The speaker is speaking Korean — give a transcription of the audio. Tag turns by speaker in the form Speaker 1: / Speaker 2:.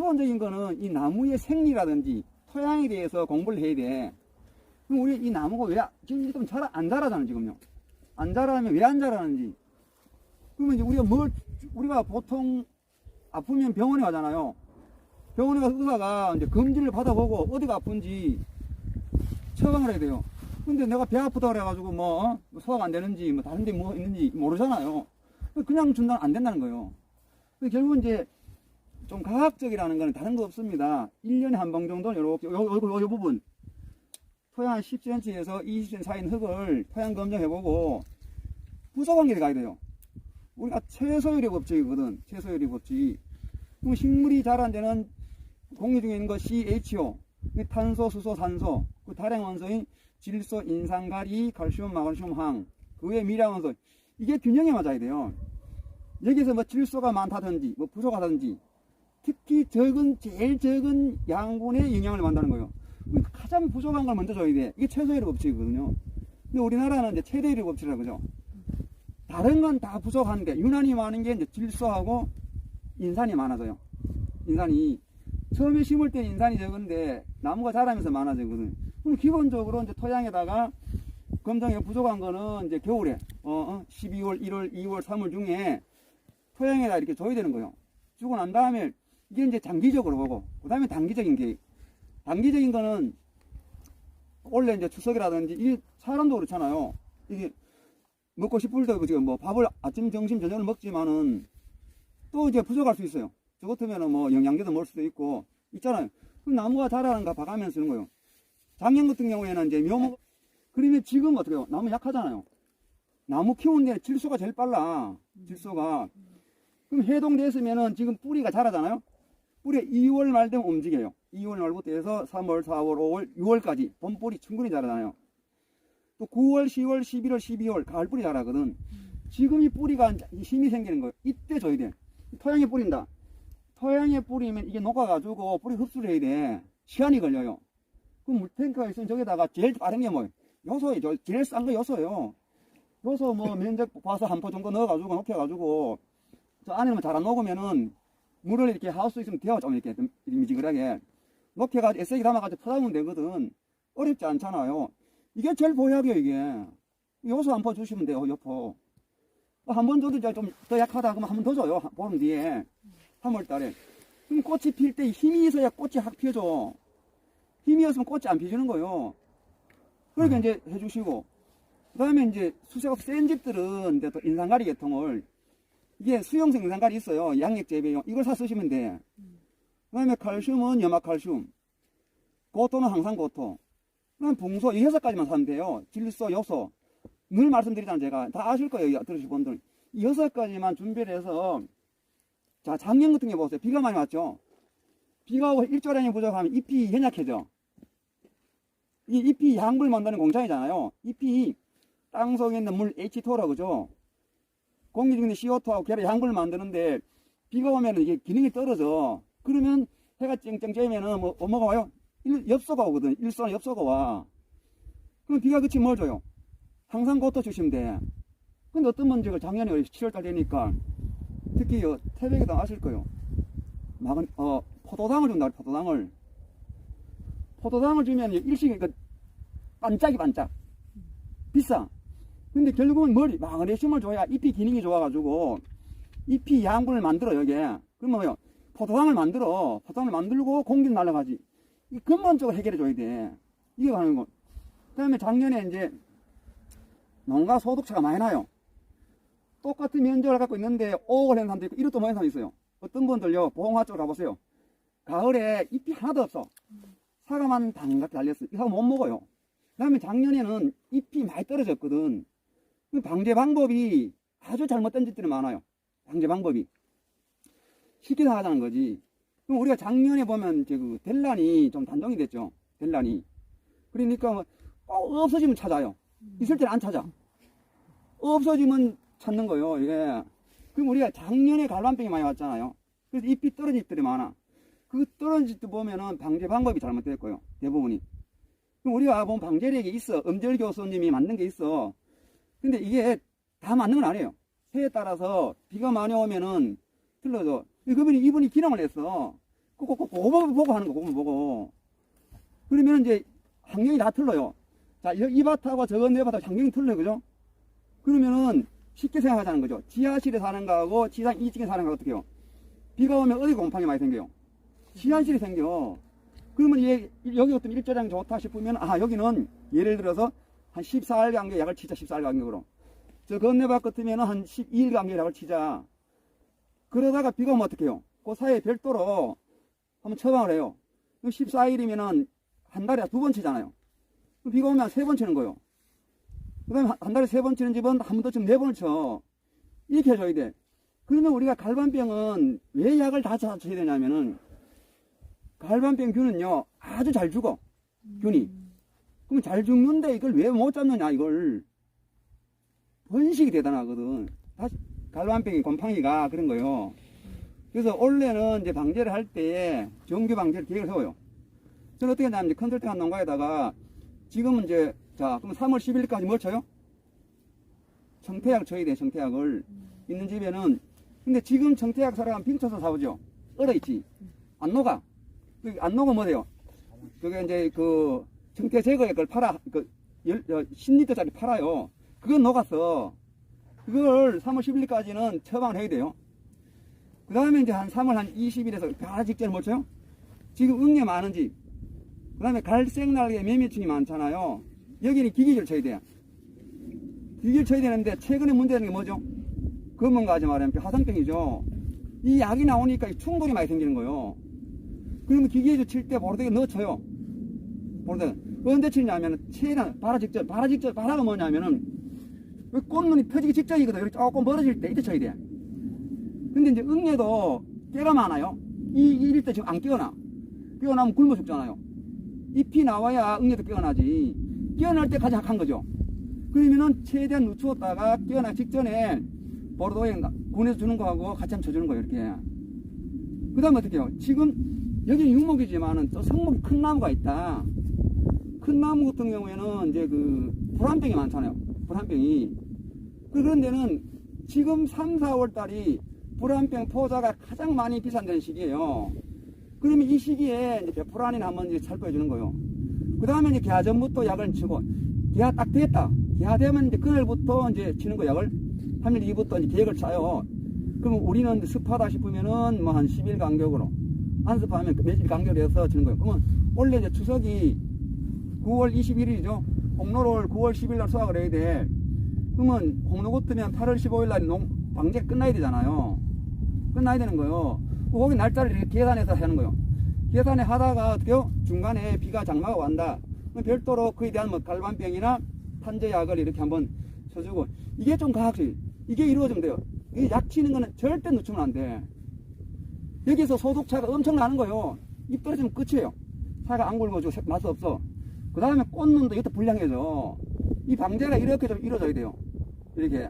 Speaker 1: 기본적인 거는 이 나무의 생리라든지 토양에 대해서 공부를 해야 돼. 그럼 우리 이 나무가 왜 지금 지금 잘안 자라잖아 지금요. 안 자라면 왜 안 자라는지. 그러면 이제 우리가 뭘 우리가 보통 아프면 병원에 가잖아요. 병원에 가서 의사가 이제 검진을 받아보고 어디가 아픈지 처방을 해야 돼요. 근데 내가 배 아프다 그래가지고 뭐 어? 소화가 안 되는지 뭐 다른 데 뭐 있는지 모르잖아요. 그냥 준다는 안 된다는 거예요. 결국은 이제 좀 과학적이라는 거는 다른 거 없습니다. 1년에 한 번 정도는 요렇게, 요, 요, 요, 요 부분. 토양 한 10cm에서 20cm 사이인 흙을 토양 검정해보고 부족관계를 가야 돼요. 우리가 최소율의 법칙이거든. 최소율의 법칙. 그럼 식물이 자란 데는 공기 중에 있는 거 CHO, 그 탄소, 수소, 산소, 그 다량 원소인 질소, 인산가리, 칼슘, 마그네슘, 항, 그 외에 미량 원소. 이게 균형에 맞아야 돼요. 여기서 뭐 질소가 많다든지, 뭐 부족하다든지, 특히 적은, 제일 적은 양분의 영향을 만다는 거예요. 그러니까 가장 부족한 걸 먼저 줘야 돼. 이게 최소율의 법칙이거든요. 근데 우리나라는 이제 최대율의 법칙이라고 그러죠. 다른 건 다 부족한데, 유난히 많은 게 이제 질소하고 인산이 많아져요. 인산이. 처음에 심을 때 인산이 적은데, 나무가 자라면서 많아지거든. 그럼 기본적으로 이제 토양에다가 검정에 부족한 거는 이제 겨울에, 어, 어, 12월, 1월, 2월, 3월 중에 토양에다 이렇게 줘야 되는 거예요. 주고 난 다음에 이게 이제 장기적으로 보고, 그 다음에 단기적인 계획. 단기적인 거는 원래 이제 추석이라든지 이 사람도 그렇잖아요. 이게 먹고 싶을 때 지금 뭐 밥을 아침, 점심, 저녁을 먹지만은 또 이제 부족할 수 있어요. 저 같으면은 뭐 영양제도 먹을 수도 있고 있잖아요. 그럼 나무가 자라는 거 봐가면서 쓰는 거예요. 작년 같은 경우에는 이제 묘목 그러면 지금 어떻게 해요? 나무 약하잖아요. 나무 키우는 데 질소가 제일 빨라. 질소가. 그럼 해동됐으면은 지금 뿌리가 자라잖아요. 뿌리 2월 말 되면 움직여요. 2월 말부터 해서 3월, 4월, 5월, 6월까지 봄뿌리 충분히 자라나요. 또 9월, 10월, 11월, 12월 가을뿌리 자라거든. 지금 이 뿌리가 힘이 생기는 거예요. 이때 줘야 돼. 토양에 뿌린다. 토양에 뿌리면 이게 녹아가지고 뿌리 흡수를 해야 돼. 시간이 걸려요. 그럼 물탱크가 있으면 저기다가 제일 빠른 게 뭐예요? 요소예요. 저 제일 싼 거 요소예요. 요소 뭐 면적 봐서 한 포 정도 넣어가지고 녹여가지고 저 안에는 잘안 녹으면은 물을 이렇게 하우스 있으면 데워 좀 이렇게 좀 미지근하게 녹여가지고 에세기 담아가지고 퍼다면 되거든. 어렵지 않잖아요. 이게 제일 보약이에요, 이게. 요소 한포 주시면 돼요, 요포. 한번 줘도 좀 더 약하다 그러면 한 번 더 줘요, 한- 보름 뒤에. 3월 달에. 그럼 꽃이 필 때 힘이 있어야 꽃이 확 피어줘. 힘이 없으면 꽃이 안 피주는 거예요. 그러니까 이제 해주시고. 그 다음에 이제 수세가 센 집들은 이제 또 인산가리 계통을 이게 수용성 인산가리 있어요. 양액 재배용. 이걸 사 쓰시면 돼. 그 다음에 칼슘은 염화칼슘. 고토는 항상 고토. 그 다음 붕소, 이 여섯 가지만 사면 돼요. 질소, 요소. 늘 말씀드리잖아요, 제가. 다 아실 거예요, 들으실 분들. 이 여섯 가지만 준비를 해서, 자, 작년 같은 게 보세요. 비가 많이 왔죠? 비가 오고 일조량이 부족하면 잎이 연약해져. 이 잎이 양분을 만드는 공장이잖아요. 잎이 땅 속에 있는 물 H2O 그죠? 공기 중에 CO2하고 걔를 양분을 만드는데 비가 오면 이게 기능이 떨어져. 그러면 해가 쨍쨍 쬐면은 뭐, 뭐가 와요? 일, 엽서가 오거든. 일선 엽서가 와. 그럼 비가 그치면 뭘 줘요? 항상 고토 주시면 돼. 근데 어떤 문제가 작년에 7월달 되니까 특히 요 태백에도 아실 거예요. 막은, 어, 포도당을 준다, 포도당을. 포도당을 주면 일식이 그 반짝이 반짝. 비싸. 근데 결국은 머리, 마그네슘을 줘야 잎이 기능이 좋아가지고 잎이 양분을 만들어, 여기에. 그러면 뭐요? 포도당을 만들어. 포도당을 만들고 공기를 날아가지. 이 근본적으로 해결해 줘야 돼. 이게 가는 거. 그 다음에 작년에 이제 농가 소득차가 많이 나요. 똑같은 면적을 갖고 있는데 5억을 낸 사람도 있고 1억 도 많은 사람이 있어요. 어떤 분들요, 보홍화 쪽으로 가보세요. 가을에 잎이 하나도 없어. 사과만 당같이 달렸어. 이 사과 못 먹어요. 그 다음에 작년에는 잎이 많이 떨어졌거든. 그 방제 방법이 아주 잘못된 짓들이 많아요. 방제 방법이. 쉽게 나가자는 거지. 그럼 우리가 작년에 보면 그 델란이 좀 단종이 됐죠. 델란이. 그러니까 뭐꼭 없어지면 찾아요. 있을 때는 안 찾아. 없어지면 찾는 거예요. 이게. 그럼 우리가 작년에 갈반병이 많이 왔잖아요. 그래서 잎이 떨어진 잎들이 많아. 그 떨어진 잎들 보면은 방제 방법이 잘못됐고요. 대부분이. 그럼 우리가 보면 방제력이 있어. 엄절 교수님이 만든 게 있어. 근데 이게 다 맞는 건 아니에요. 해에 따라서 비가 많이 오면은 틀려져. 그러면 이분이 기능을 했어. 꼭꼭꼭 그거 보고 하는 거, 그거 보고. 그러면 이제 환경이 다 틀려요. 자, 이, 이 밭하고 저건 내 밭하고 환경이 틀려요, 그죠? 그러면은 쉽게 생각하자는 거죠. 지하실에 사는 거하고 지상 2층에 사는 거하고 어떻게 해요? 비가 오면 어디 곰팡이 많이 생겨요? 지하실에 생겨. 그러면 얘, 여기 어떤 일조량 좋다 싶으면, 아, 여기는 예를 들어서 한 14일 간격 약을 치자, 14일 간격으로. 저 건네밭 같으면 한 12일 간격 약을 치자. 그러다가 비가 오면 어떻게 해요? 그 사이에 별도로 한번 처방을 해요. 14일이면은 한 달에 두 번 치잖아요. 비가 오면 세 번 치는 거예요. 그 다음에 한 달에 세 번 치는 집은 한 번 더 치면 네 번을 쳐. 이렇게 해줘야 돼. 그러면 우리가 갈반병은 왜 약을 다 쳐야 되냐면은 갈반병 균은요 아주 잘 죽어. 균이. 그러면 잘 죽는데 이걸 왜 못 잡느냐 이걸. 번식이 대단하거든. 다시 갈반병이 곰팡이가 그런 거요. 그래서 원래는 이제 방제를 할 때 정규 방제를 계획을 세워요. 저는 어떻게 이제 컨설팅한 농가에다가 지금은 이제 자 그럼 3월 10일까지 뭘 쳐요? 청태약 쳐야 돼 청태약을 있는 집에는 근데 지금 청태약 사람 빙쳐서 사오죠 얼어 있지 안 녹아 그안 녹으면 뭐래요 그게 이제 그 청태 제거액 걸 팔아 그 열, 10리터짜리 팔아요 그건 녹았어 그걸 3월 10일까지는 처방을 해야 돼요 그 다음에 이제 한 3월 한 20일에서 바로 직전에 뭘 쳐요? 지금 응애 많은 집, 그 다음에 갈색 날개 매매층이 많잖아요. 여기는 기기를 쳐야 돼요. 기기를 쳐야 되는데 최근에 문제되는 게 뭐죠? 검은 가지 말하면 화상병이죠. 이 약이 나오니까 충돌이 많이 생기는 거예요. 그러면 기계에서 칠때 보르대에 넣어 쳐요. 보르대. 언제 치냐면 최대한 바라 직전, 바라 직전, 바라가 뭐냐면은 그 꽃눈이 펴지기 직전이거든. 이렇게 조금 멀어질 때 이때 쳐야 돼. 근데 이제 응애도 깨가 많아요. 이, 이럴 때 지금 안 깨어나. 깨어나면 굶어 죽잖아요. 잎이 나와야 응애도 깨어나지. 깨어날 때까지 약한 거죠. 그러면은 최대한 늦추었다가 깨어나기 직전에 보르도에 보내서 주는 거하고 같이 한번 쳐주는 거예요, 이렇게. 그 다음에 어떻게 해요? 지금, 여기는 유목이지만은 또 성목이 큰 나무가 있다. 큰 나무 같은 경우에는 이제 그 불안병이 많잖아요. 불안병이. 그런 데는 지금 3, 4월 달이 불안병 포자가 가장 많이 비산되는 시기예요. 그러면 이 시기에 이제 베프란이나 한번 이제 살포해 주는 거예요. 그 다음에 이제 개화 전부터 약을 치고, 개화 딱 됐다. 개화 되면 이제 그날부터 이제 치는 거 약을 3일 이후부터 이제 계획을 짜요. 그러면 우리는 습하다 싶으면은 뭐 한 10일 간격으로, 안 습하면 그 며칠 간격으로 해서 치는 거예요. 그러면 원래 이제 추석이 9월 21일이죠. 홍로를 9월 10일 날 수확을 해야 돼. 그러면 홍로 같으면 8월 15일 날 농, 방제 끝나야 되잖아요. 끝나야 되는 거예요. 거기 날짜를 이렇게 계산해서 하는 거예요. 계산해 하다가 어떻게요? 중간에 비가 장마가 완다. 별도로 그에 대한 뭐 갈반병이나 탄저약을 이렇게 한번 쳐주고 이게 좀 과학적 이게 이루어지면 돼요. 이게 약 치는 거는 절대 늦추면 안 돼. 여기서 소독차가 엄청 나는 거예요. 입 떨어지면 끝이에요. 차가 안 굵어지고 색- 맛 없어. 그 다음에 꽃눈도 이것도 불량해져. 이 방제가 이렇게 좀 이루어져야 돼요. 이렇게.